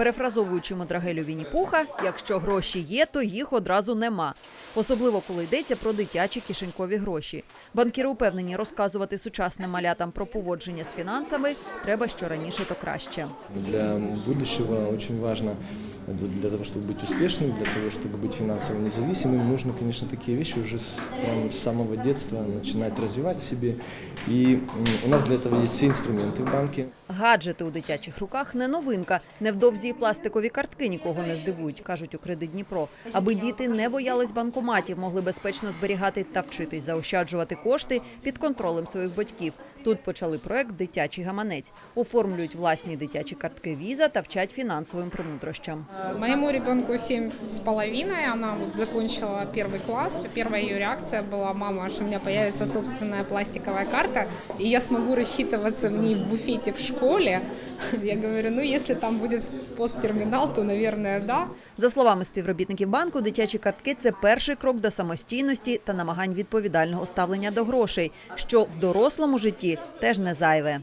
Перефразовуючи Модрагелю Вінні-Пуха, якщо гроші є, то їх одразу нема. Особливо коли йдеться про дитячі кишенькові гроші. Банкіри упевнені, розказувати сучасним малятам про поводження з фінансами треба що раніше, то краще. Для будущего очень важно, э, для того, чтобы быть успешным, для того, чтобы быть финансово независимым, нужно, конечно, такие вещи уже с, прям с самого детства начинать развивать в себе. И м, у нас для этого есть все инструменты в банке. Гаджети у дитячих руках не новинка. Невдовзі і пластикові картки нікого не здивують, кажуть у кредит Дніпро. Аби діти не боялись банкоматів, могли безпечно зберігати та вчитись заощаджувати кошти під контролем своїх батьків. Тут почали проект Дитячий гаманець. Оформлюють власні дитячі картки віза та вчать фінансовим премудрощам. Э, Моему ребенку семь с половиной, она вот закончила первый класс. Первая ее реакция была, мама, что у меня появится собственная пластиковая карта, и я смогу рассчитываться в ней в буфете в школе. Я говорю, ну если там будет посттерминал, то, наверное, да. За словами співробітників банку, дитячі картки це перший крок до самостійності та намагань відповідального ставлення до грошей, що в дорослому житті теж не зайве.